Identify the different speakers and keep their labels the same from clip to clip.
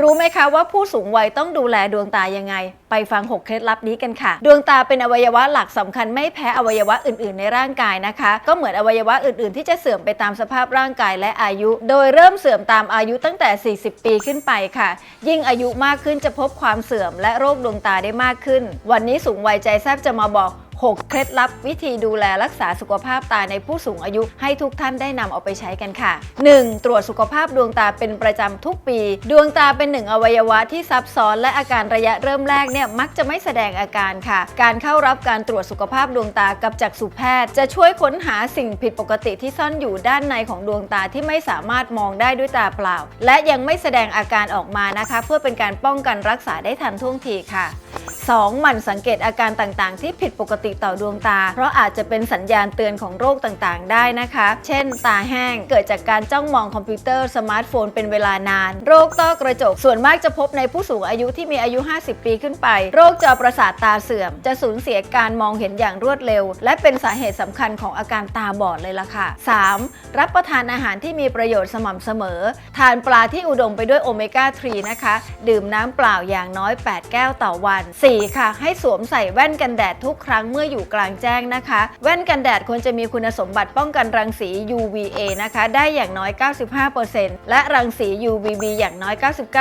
Speaker 1: รู้ไหมคะว่าผู้สูงวัยต้องดูแลดวงตายังไง ไปฟัง 6 เคล็ดลับนี้กันค่ะ ดวงตาเป็นอวัยวะหลักสำคัญไม่แพ้อวัยวะอื่นๆ ในร่างกายนะคะ ก็เหมือนอวัยวะอื่นๆ ที่จะเสื่อมไปตามสภาพร่างกายและอายุ โดยเริ่มเสื่อมตามอายุตั้งแต่ 40 ปีขึ้นไปค่ะ ยิ่งอายุมากขึ้นจะพบความเสื่อมและโรคดวงตาได้มากขึ้น วันนี้สูงวัยใจแซบจะมาบอก 6 เคล็ดลับวิธีดูแลรักษาสุขภาพตาในผู้สูงอายุให้ทุกท่านได้นำเอาไปใช้กันค่ะ 1. ตรวจสุขภาพดวงตาเป็นประจำทุกปี ดวงตาเป็นหนึ่งอวัยวะที่ซับซ้อนและอาการระยะเริ่มแรกเนี่ยมักจะไม่แสดงอาการค่ะ การเข้ารับการตรวจสุขภาพดวงตากับจักษุแพทย์ จะช่วยค้นหาสิ่งผิดปกติที่ซ่อนอยู่ด้านในของดวงตาที่ไม่สามารถมองได้ด้วยตาเปล่า และยังไม่แสดงอาการออกมานะคะ เพื่อเป็นการป้องกันรักษาได้ทันท่วงทีค่ะ 2. หมั่นสังเกตอาการต่างๆ ที่ผิดปกติต่อดวงตา เพราะอาจจะเป็นสัญญาณเตือนของโรคต่างๆ ได้นะคะ เช่น ตาแห้งเกิดจากการจ้องมองคอมพิวเตอร์สมาร์ทโฟนเป็นเวลานาน โรคต้อกระจก ส่วนมากจะพบในผู้สูงอายุที่มีอายุ 50 ปีขึ้นไป โรคจอประสาทตาเสื่อม จะสูญเสียการมองเห็นอย่างรวดเร็ว และเป็นสาเหตุสำคัญของอาการตาบอดเลยล่ะค่ะ 3. รับประทานอาหารที่มีประโยชน์สม่ำเสมอ ทานปลาที่อุดมไปด้วยโอเมก้า 3 นะคะ ดื่มน้ำเปล่าอย่างน้อย 8 แก้วต่อวัน 4. ค่ะ ให้สวมใส่แว่นกันแดดทุกครั้งเมื่ออยู่กลางแจ้งนะคะ แว่นกันแดดควรจะมีคุณสมบัติป้องกันรังสี UVA นะคะ ได้อย่างน้อย 95%และรังสี UVB อย่างน้อย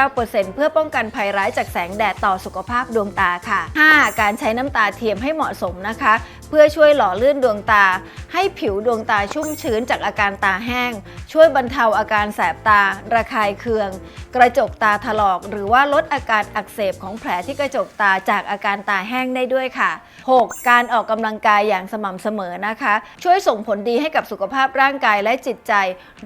Speaker 1: 99%เพื่อป้องกันภัยร้ายจากแสงแดดต่อสุขภาพดวงตาค่ะ 5. การใช้น้ำตาเทียมให้เหมาะสมนะคะเพื่อช่วยหล่อลื่นดวงตา ให้ผิวดวงตาชุ่มชื้นจากอาการตาแห้ง ช่วยบรรเทาอาการแสบตา ระคายเคือง กระจกตาถลอก หรือว่าลดอาการอักเสบของแผลที่กระจกตาจากอาการตาแห้งได้ด้วยค่ะ 6. การออกกำลังกายอย่างสม่ำเสมอนะคะ ช่วยส่งผลดีให้กับสุขภาพร่างกายและจิตใจ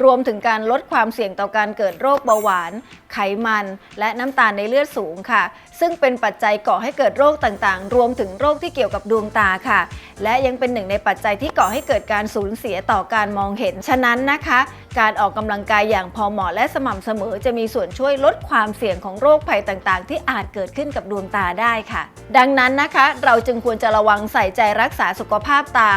Speaker 1: รวมถึงการลดความเสี่ยงต่อการเกิดโรคเบาหวาน ไขมัน และน้ำตาลในเลือดสูงค่ะ ซึ่งเป็นปัจจัยก่อให้เกิดโรคต่างๆ รวมถึงโรคที่เกี่ยวกับดวงตาค่ะและยังเป็นหนึ่งในปัจจัยที่ก่อให้เกิดการสูญเสียต่อการมองเห็น ฉะนั้นนะคะ การออกกำลังกายอย่างพอเหมาะและสม่ำเสมอ จะมีส่วนช่วยลดความเสี่ยงของโรคภัยต่างๆ ที่อาจเกิดขึ้นกับดวงตาได้ค่ะ ดังนั้นนะคะ เราจึงควรจะระวังใส่ใจรักษาสุขภาพตา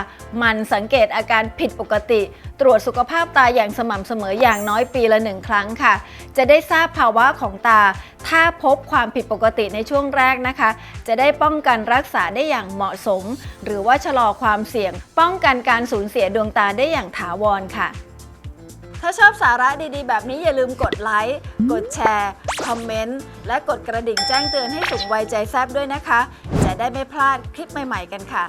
Speaker 1: มันสังเกตอาการผิดปกติตรวจสุขภาพตาอย่างสม่ำเสมออย่างน้อยปีละหนึ่งครั้งค่ะ จะได้ทราบภาวะของตา ถ้าพบความผิดปกติในช่วงแรกนะคะ จะได้ป้องกันรักษาได้อย่างเหมาะสม หรือว่าชะลอความเสี่ยง ป้องกันการสูญเสียดวงตาได้อย่างถาวรค่ะ ถ้าชอบสาระดีๆ แบบนี้อย่าลืมกดไลค์ กดแชร์ คอมเมนต์ และกดกระดิ่งแจ้งเตือนให้สูงวัยใจแซบด้วยนะคะ จะได้ไม่พลาดคลิปใหม่ ๆ กันค่ะ